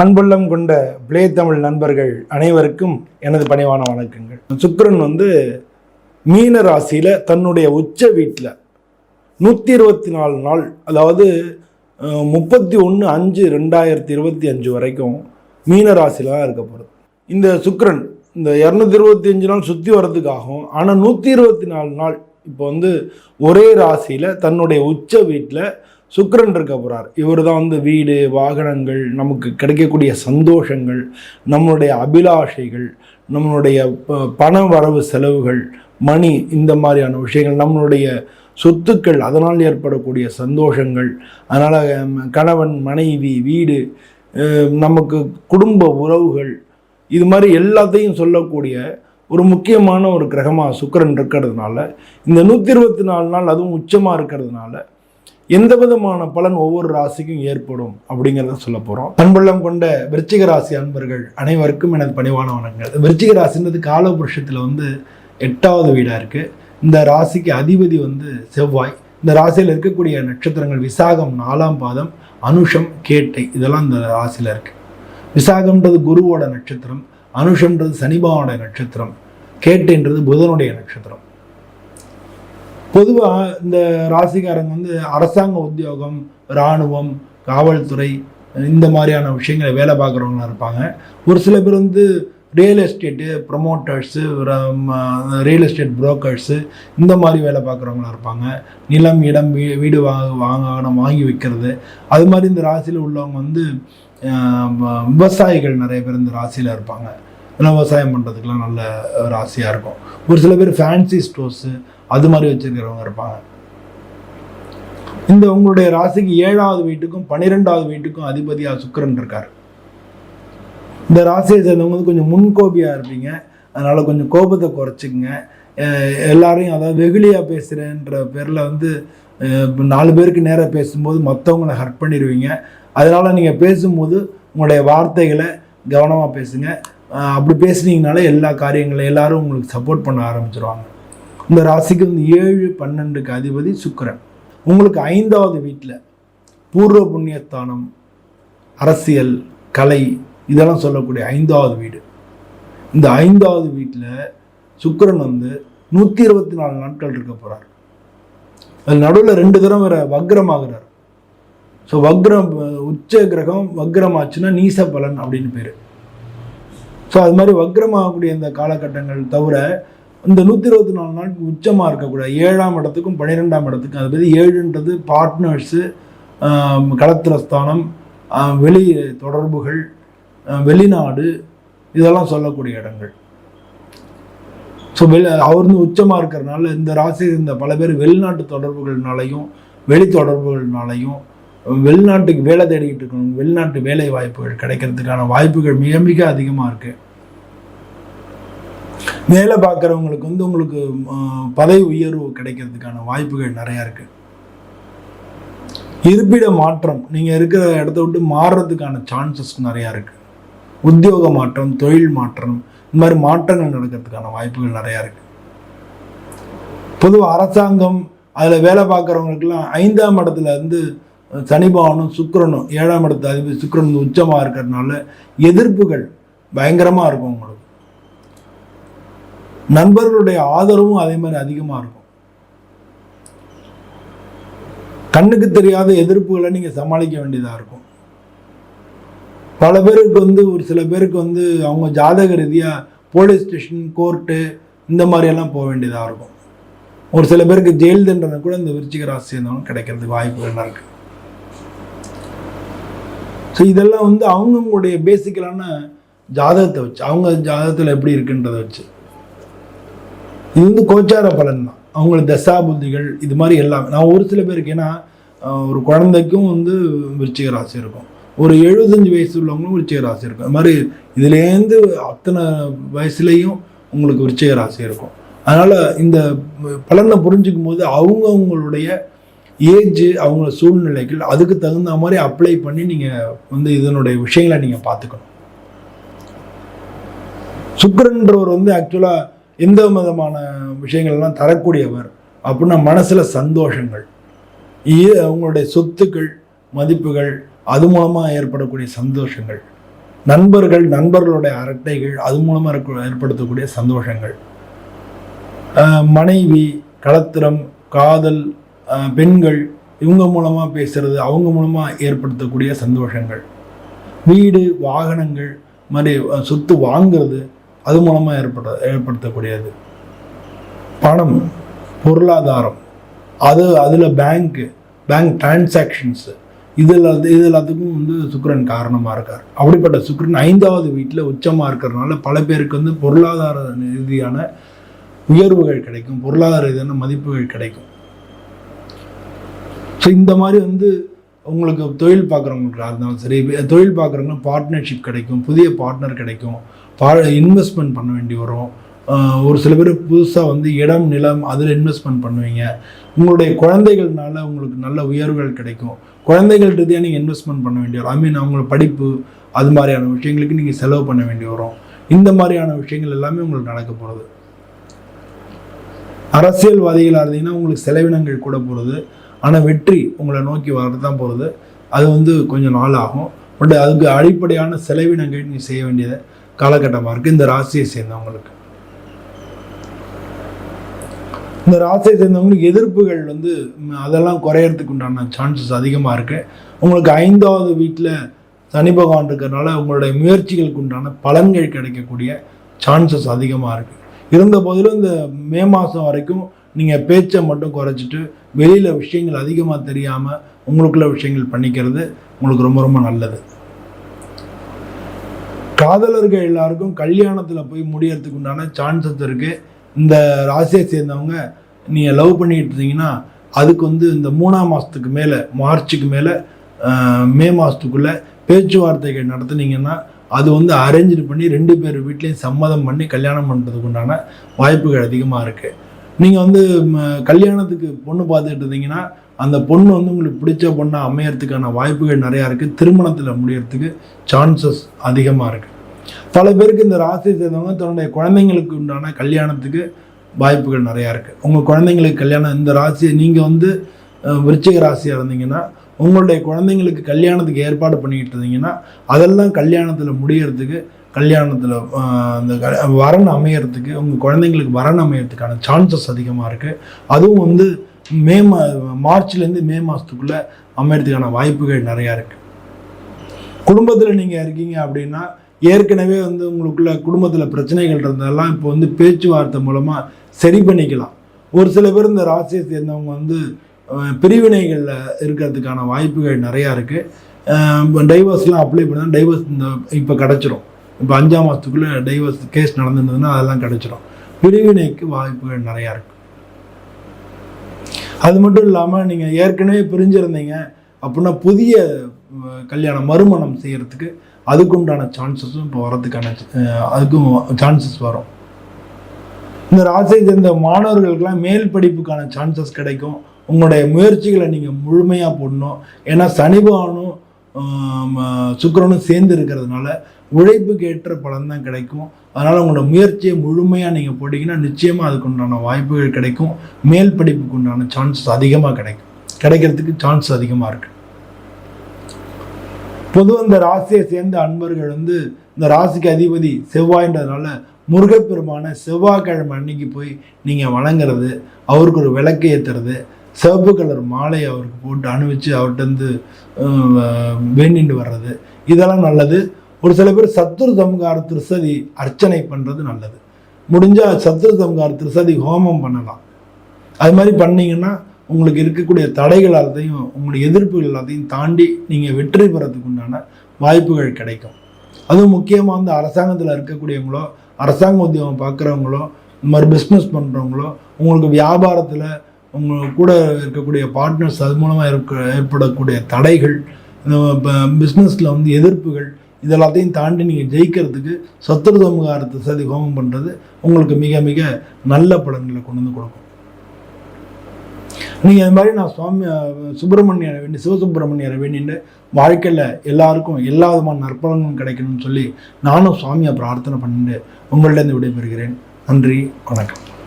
அன்புள்ளம் கொண்ட பிளே தமிழ் நண்பர்கள் அனைவருக்கும் எனது பணிவான வணக்கங்கள். சுக்கரன் வந்து மீன ராசியில் தன்னுடைய உச்ச வீட்டில் நூற்றி இருபத்தி நாலு நாள் அதாவது முப்பத்தி ஒன்று அஞ்சு ரெண்டாயிரத்தி இருபத்தி அஞ்சு வரைக்கும் மீன ராசியில் தான் இருக்க போகிறது இந்த சுக்கரன் இந்த இரநூத்தி இருபத்தி அஞ்சு நாள் சுற்றி வர்றதுக்காகும் ஆனால் நூற்றி இருபத்தி நாலு நாள் இப்போ வந்து ஒரே ராசியில் தன்னுடைய உச்ச வீட்டில் சுக்கரன் இருக்க போகிறார் இவர் தான் வந்து வீடு வாகனங்கள் நமக்கு கிடைக்கக்கூடிய சந்தோஷங்கள் நம்மளுடைய அபிலாஷைகள் நம்மளுடைய பண வரவு செலவுகள் மணி இந்த மாதிரியான விஷயங்கள் நம்மளுடைய சொத்துக்கள் அதனால் ஏற்படக்கூடிய சந்தோஷங்கள் அதனால் கணவன் மனைவி வீடு நமக்கு குடும்ப உறவுகள் இது மாதிரி எல்லாத்தையும் சொல்லக்கூடிய ஒரு முக்கியமான ஒரு கிரகமாக சுக்கரன் இருக்கிறதுனால இந்த நூற்றி இருபத்தி நாலு நாள் அதுவும் உச்சமாக இருக்கிறதுனால எந்த விதமான பலன் ஒவ்வொரு ராசிக்கும் ஏற்படும் அப்படிங்கிறத சொல்ல போகிறோம் அன்புள்ளம் கொண்ட விருச்சிக ராசி அன்பர்கள் அனைவருக்கும் எனது பணிவான வணங்கள் விருச்சிக ராசின்றது காலபுருஷத்தில் வந்து எட்டாவது வீடாக இருக்குது இந்த ராசிக்கு அதிபதி வந்து செவ்வாய். இந்த ராசியில் இருக்கக்கூடிய நட்சத்திரங்கள் விசாகம் நாலாம் பாதம் அனுஷம் கேட்டை இதெல்லாம் இந்த ராசியில் இருக்குது விசாகம்ன்றது குருவோட நட்சத்திரம் அனுஷம்ன்றது சனிபாவோட நட்சத்திரம் கேட்டைன்றது புதனுடைய நட்சத்திரம். பொதுவாக இந்த ராசிக்காரங்க வந்து அரசாங்க உத்தியோகம் இராணுவம் காவல்துறை இந்த மாதிரியான விஷயங்களை வேலை பார்க்குறவங்களா இருப்பாங்க. ஒரு சில பேர் வந்து real estate promoters real estate brokers இந்த மாதிரி வேலை பார்க்குறவங்களா இருப்பாங்க. நிலம் இடம் வீ- வீடு வாங்க வாங்கணும் வாங்கி வைக்கிறது. அது மாதிரி இந்த ராசியில் உள்ளவங்க வந்து விவசாயிகள் நிறைய பேர் இந்த ராசியில் இருப்பாங்க. விவசாயம் பண்ணுறதுக்கெலாம் நல்ல ராசியாக இருக்கும். ஒரு சில பேர் ஃபேன்சி ஸ்டோர்ஸு அது மாதிரி வச்சுருக்கிறவங்க இருப்பாங்க. இந்த உங்களுடைய ராசிக்கு ஏழாவது வீட்டுக்கும் பன்னிரெண்டாவது வீட்டுக்கும் அதிபதியாக சுக்கரன் இருக்கார். இந்த ராசியை சேர்ந்தவங்க வந்து கொஞ்சம் முன்கோபியாக இருப்பீங்க. அதனால் கொஞ்சம் கோபத்தை குறைச்சிக்கங்க. எல்லாரையும் அதாவது வெகுளியாக பேசுகிறேன்ற பேரில் வந்து நாலு பேருக்கு நேராக பேசும்போது மற்றவங்களை ஹர்ட் பண்ணிடுவீங்க. அதனால் நீங்கள் பேசும்போது உங்களுடைய வார்த்தைகளை கவனமாக பேசுங்க. அப்படி பேசுனீங்கனாலே எல்லா காரியங்களும் எல்லாரும் உங்களுக்கு சப்போர்ட் பண்ண ஆரம்பிச்சிருவாங்க. இந்த ராசிக்கு வந்து ஏழு பன்னெண்டுக்கு அதிபதி சுக்கரன். உங்களுக்கு ஐந்தாவது வீட்டில் பூர்வ புண்ணியஸ்தானம் அரசியல் கலை இதெல்லாம் சொல்லக்கூடிய ஐந்தாவது வீடு. இந்த ஐந்தாவது வீட்டில் சுக்கரன் வந்து நூற்றி இருபத்தி நாலு நாட்கள் இருக்க போகிறார் அது நடுவில் ரெண்டு தரம் வேற வக்ரமாகிறார். ஸோ வக்ரம் உச்ச கிரகம் வக்ரமாச்சுன்னா நீச பலன் அப்படின்னு பேர். ஸோ அது மாதிரி வக்ரமாகக்கூடிய இந்த காலகட்டங்கள் தவிர இந்த நூற்றி இருபத்தி நாலு நாட்கள் உச்சமாக இருக்கக்கூடாது ஏழாம் இடத்துக்கும் பன்னிரெண்டாம் இடத்துக்கும் அது பற்றி ஏழுன்றது பார்ட்னர்ஸு களத்திரஸ்தானம் வெளி தொடர்புகள் வெளிநாடு இதெல்லாம் சொல்லக்கூடிய இடங்கள். ஸோ வெளி அவர் வந்து உச்சமாக இருக்கிறனால இந்த ராசி இருந்த பல பேர் வெளிநாட்டு தொடர்புகள்னாலையும் வெளி தொடர்புகள்னாலையும் வெளிநாட்டுக்கு வேலை தேடிக்கிட்டு இருக்கணும் வெளிநாட்டு வேலை வாய்ப்புகள் கிடைக்கிறதுக்கான வாய்ப்புகள் மிக மிக அதிகமாக இருக்குது வேலை பார்க்குறவங்களுக்கு வந்து உங்களுக்கு பதவி உயர்வு கிடைக்கிறதுக்கான வாய்ப்புகள் நிறையா இருக்குது இருப்பிட மாற்றம் நீங்கள் இருக்கிற இடத்த விட்டு மாறுறதுக்கான சான்சஸ் நிறையா இருக்குது உத்தியோக மாற்றம் தொழில் மாற்றம் இந்த மாதிரி மாற்றங்கள் நடக்கிறதுக்கான வாய்ப்புகள் நிறையா இருக்குது பொதுவாக அரசாங்கம் அதில் வேலை பார்க்குறவங்களுக்குலாம் ஐந்தாம் இடத்துல இருந்து சனிபவனும் சுக்கரனும் ஏழாம் இடத்து அதிபதி சுக்கரன் உச்சமாக இருக்கிறதுனால எதிர்ப்புகள் பயங்கரமாக இருக்கும் உங்களுக்கு. நண்பர்களுடைய ஆதரவும் அதே மாதிரி அதிகமாக இருக்கும். கண்ணுக்கு தெரியாத எதிர்ப்புகளை நீங்கள் சமாளிக்க வேண்டியதாக இருக்கும். பல பேருக்கு வந்து ஒரு சில பேருக்கு வந்து அவங்க ஜாதக ரீதியாக போலீஸ் ஸ்டேஷன் கோர்ட்டு இந்த மாதிரியெல்லாம் போக வேண்டியதாக இருக்கும். ஒரு சில பேருக்கு ஜெயில் தண்டனை கூட இந்த விருச்சிக ராசி சேர்ந்தவங்க கிடைக்கிறதுக்கு வாய்ப்புகள்லாம் இருக்கு. ஸோ இதெல்லாம் வந்து அவங்கவுங்களுடைய பேசிக்கலான ஜாதகத்தை வச்சு அவங்க ஜாதகத்தில் எப்படி இருக்குன்றதை வச்சு. இது வந்து கோச்சார பலன் தான் அவங்களுக்கு தசா புத்திகள் இது மாதிரி எல்லாமே. நான் ஒரு சில பேருக்கு ஏன்னா ஒரு குழந்தைக்கும் வந்து விருச்சிக ராசி இருக்கும். ஒரு எழுபத்தஞ்சு வயசு உள்ளவங்களும் விருச்சிக ராசி இருக்கும். அது மாதிரி இதுலேருந்து அத்தனை வயசுலேயும் உங்களுக்கு விருச்சிக ராசி இருக்கும். அதனால் இந்த பலனை புரிஞ்சுக்கும் போது அவங்கவுங்களுடைய ஏஜ் அவங்க சூழ்நிலைகள் அதுக்கு தகுந்த மாதிரி அப்ளை பண்ணி நீங்கள் வந்து இதனுடைய விஷயங்களை நீங்கள் பார்த்துக்கணும். சுக்கரன்றவர் வந்து ஆக்சுவலாக எந்த விதமான விஷயங்கள்லாம் தரக்கூடியவர் அப்படின்னா மனசில் சந்தோஷங்கள் ஈ- அவங்களுடைய சொத்துக்கள் மதிப்புகள் அது மூலமாக ஏற்படக்கூடிய சந்தோஷங்கள் நண்பர்கள் நண்பர்களுடைய அரட்டைகள் அது மூலமாக இருக்க ஏற்படுத்தக்கூடிய சந்தோஷங்கள். மனைவி களத்திரம் காதல் பெண்கள் இவங்க மூலமாக பேசுறது அவங்க மூலமாக ஏற்படுத்தக்கூடிய சந்தோஷங்கள். வீடு வாகனங்கள் மாதிரி சொத்து வாங்குறது அது மூலமாக ஏற்பட ஏற்படுத்தக்கூடியது. பணம் பொருளாதாரம் அது அதில் பேங்க்கு பேங்க் டிரான்சாக்ஷன்ஸு இதில் இது எல்லாத்துக்கும் வந்து சுக்கரன் காரணமாக இருக்கார். அப்படிப்பட்ட சுக்கரன் ஐந்தாவது வீட்டில் உச்சமாக இருக்கிறதுனால பல பேருக்கு வந்து பொருளாதார ரீதியான உயர்வுகள் கிடைக்கும் பொருளாதார ரீதியான மதிப்புகள் கிடைக்கும். ஸோ இந்த மாதிரி வந்து உங்களுக்கு தொழில் பார்க்குறவங்களுக்கு இருந்தாலும் சரி தொழில் பார்க்குறவங்க பார்ட்னர்ஷிப் கிடைக்கும் புதிய பார்ட்னர் கிடைக்கும். இன்வெஸ்ட்மெண்ட் பண்ண வேண்டி வரும். ஒரு சில பேர் புதுசாக வந்து இடம் நிலம் அதில் இன்வெஸ்ட்மெண்ட் பண்ணுவீங்க. உங்களுடைய குழந்தைகள்னால உங்களுக்கு நல்ல உயர்வுகள் கிடைக்கும். குழந்தைகள் ரீதியாக நீங்கள் இன்வெஸ்ட்மெண்ட் பண்ண வேண்டி வரும். ஐ மீன் அவங்களோட படிப்பு அது மாதிரியான விஷயங்களுக்கு நீங்கள் செலவு பண்ண வேண்டி வரும். இந்த மாதிரியான விஷயங்கள் எல்லாமே உங்களுக்கு நடக்க போகிறது அரசியல்வாதிகளாக இருந்தீங்கன்னா உங்களுக்கு செலவினங்கள் கூட போகிறது ஆனால் வெற்றி உங்களை நோக்கி வரது தான் போகிறது அது வந்து கொஞ்சம் நாள் ஆகும். பட் அதுக்கு அடிப்படையான செலவினங்கள் நீங்கள் செய்ய வேண்டியது. காலகட்டமாக இருக்குது இந்த ராசியை சேர்ந்தவங்களுக்கு. இந்த ராசியை சேர்ந்தவங்களுக்கு எதிர்ப்புகள் வந்து அதெல்லாம் குறையறதுக்கு உண்டான சான்சஸ் அதிகமாக இருக்குது உங்களுக்கு ஐந்தாவது வீட்டில் சனி பகவான் இருக்கிறனால உங்களுடைய முயற்சிகளுக்கு உண்டான பலன்கள் கிடைக்கக்கூடிய சான்சஸ் அதிகமாக இருக்குது இருந்த போதிலும் இந்த மே மாதம் வரைக்கும் நீங்கள் பேச்சை மட்டும் குறைச்சிட்டு வெளியில் விஷயங்கள் அதிகமாக தெரியாமல் உங்களுக்குள்ள விஷயங்கள் பண்ணிக்கிறது உங்களுக்கு ரொம்ப ரொம்ப நல்லது. காதலர்கள் எல்லாருக்கும் கல்யாணத்தில் போய் முடியறதுக்கு உண்டான சான்சஸ் இருக்குது இந்த ராசியை சேர்ந்தவங்க நீங்கள் லவ் பண்ணிட்டு இருந்தீங்கன்னா அதுக்கு வந்து இந்த மூணாம் மாதத்துக்கு மேலே மார்ச்சுக்கு மேலே மே மாதத்துக்குள்ளே பேச்சுவார்த்தைகள் நடத்துனீங்கன்னா அது வந்து அரேஞ்ச் பண்ணி ரெண்டு பேர் வீட்லேயும் சம்மதம் பண்ணி கல்யாணம் பண்ணுறதுக்கு உண்டான வாய்ப்புகள் அதிகமாக இருக்குது நீங்கள் வந்து கல்யாணத்துக்கு பொண்ணு பார்த்துட்டு இருந்தீங்கன்னா அந்த பொண்ணு வந்து உங்களுக்கு பிடிச்ச பொண்ணாக அமையறதுக்கான வாய்ப்புகள் நிறையா இருக்குது திருமணத்தில் முடியறதுக்கு சான்சஸ் அதிகமாக இருக்குது பல பேருக்கு இந்த ராசியை சேர்ந்தவங்க தன்னுடைய குழந்தைங்களுக்கு உண்டான கல்யாணத்துக்கு வாய்ப்புகள் நிறையா இருக்குது உங்கள் குழந்தைங்களுக்கு கல்யாணம் இந்த ராசியை நீங்கள் வந்து விருச்சிக ராசியாக இருந்தீங்கன்னா உங்களுடைய குழந்தைங்களுக்கு கல்யாணத்துக்கு ஏற்பாடு பண்ணிக்கிட்டு இருந்தீங்கன்னா அதெல்லாம் கல்யாணத்தில் முடியறதுக்கு கல்யாணத்தில் அந்த க- வரன் அமையறதுக்கு உங்கள் குழந்தைங்களுக்கு வரன் அமையறதுக்கான சான்சஸ் அதிகமாக இருக்குது அதுவும் வந்து மே மா மார்ச்லேருந்து மே மாதத்துக்குள்ளே அமையறதுக்கான வாய்ப்புகள் நிறையா இருக்குது குடும்பத்தில் நீங்கள் இருக்கீங்க அப்படின்னா ஏற்கனவே வந்து உங்களுக்குள்ள குடும்பத்தில் பிரச்சனைகள் இருந்ததெல்லாம் இப்போ வந்து பேச்சுவார்த்தை மூலமாக சரி பண்ணிக்கலாம். ஒரு சில பேர் இந்த ராசியை சேர்ந்தவங்க வந்து பிரிவினைகளில் இருக்கிறதுக்கான வாய்ப்புகள் நிறையா இருக்குது டைவர்ஸ்லாம் அப்ளை பண்ணால் டைவர்ஸ் இந்த இப்போ கிடச்சிரும். இப்போ அஞ்சாம் மாதத்துக்குள்ளே டைவர்ஸ் கேஸ் நடந்துருந்ததுன்னா அதெல்லாம் கிடச்சிரும். பிரிவினைக்கு வாய்ப்புகள் நிறையா இருக்குது அது மட்டும் இல்லாமல் நீங்கள் ஏற்கனவே பிரிஞ்சிருந்தீங்க அப்படின்னா புதிய கல்யாணம் மறுமணம் செய்கிறதுக்கு அதுக்குண்டான சான்சஸும் இப்போ வரதுக்கான அதுக்கும் சான்சஸ் வரும். இந்த ராசியை சேர்ந்த மாணவர்களுக்கெல்லாம் மேல் படிப்புக்கான சான்சஸ் கிடைக்கும். உங்களுடைய முயற்சிகளை நீங்கள் முழுமையாக போடணும். ஏன்னா சனி பகவானும் ஆம், சேர்ந்து இருக்கிறதுனால உழைப்புக்கு ஏற்ற பலன் தான் கிடைக்கும். அதனால் உங்களோட முயற்சியை முழுமையாக நீங்கள் போட்டிங்கன்னா நிச்சயமாக அதுக்கு உண்டான வாய்ப்புகள் கிடைக்கும். மேல் படிப்புக்கு உண்டான சான்சஸ் அதிகமாக கிடைக்கும். கிடைக்கிறதுக்கு சான்ஸ் அதிகமாக இருக்குது பொதுவாக இந்த ராசியை சேர்ந்த அன்பர்கள் வந்து இந்த ராசிக்கு அதிபதி செவ்வாய்ன்றதுனால முருகப்பெருமான செவ்வாய்க்கிழமை அன்னைக்கு போய் நீங்கள் வணங்குறது அவருக்கு ஒரு விளக்கு ஏற்றுறது சிவப்பு கலர் மாலை அவருக்கு போட்டு அணிவிச்சு அவர்கிட்ட வேண்டிட்டு வர்றது இதெல்லாம் நல்லது. ஒரு சில பேர் சத்துரு சம்கார திருசதி அர்ச்சனை பண்ணுறது நல்லது. முடிஞ்சால் சத்துரு சம்கார திருசதி ஹோமம் பண்ணலாம். அது மாதிரி பண்ணிங்கன்னா உங்களுக்கு இருக்கக்கூடிய தடைகள் எல்லாத்தையும் உங்களுடைய எதிர்ப்புகள் எல்லாத்தையும் தாண்டி நீங்கள் வெற்றி பெறத்துக்கு உண்டான வாய்ப்புகள் கிடைக்கும். அதுவும் முக்கியமாக வந்து அரசாங்கத்தில் இருக்கக்கூடியவங்களோ அரசாங்க உத்தியோகம் பார்க்குறவங்களோ இந்த மாதிரி பிஸ்னஸ் பண்ணுறவங்களோ உங்களுக்கு வியாபாரத்தில் உங்கள் கூட இருக்கக்கூடிய பார்ட்னர்ஸ் அது மூலமாக இருக்க ஏற்படக்கூடிய தடைகள் பிஸ்னஸில் வந்து எதிர்ப்புகள் இதெல்லாத்தையும் தாண்டி நீங்கள் ஜெயிக்கிறதுக்கு சத்துரு சமூகாரத்தை சதி ஹோமம் பண்ணுறது உங்களுக்கு மிக மிக நல்ல பலன்களை கொண்டு வந்து கொடுக்கும். நீங்கள் அது மாதிரி நான் சுவாமி சுப்பிரமணியரை வேண்டி சிவசுப்பிரமணியரை வேண்டிட்டு வாழ்க்கையில் எல்லாருக்கும் எல்லா விதமான நற்பலங்களும் கிடைக்கணும்னு சொல்லி நானும் சுவாமியை பிரார்த்தனை பண்ணிட்டு உங்கள்டேருந்து விடைபெறுகிறேன். நன்றி வணக்கம்.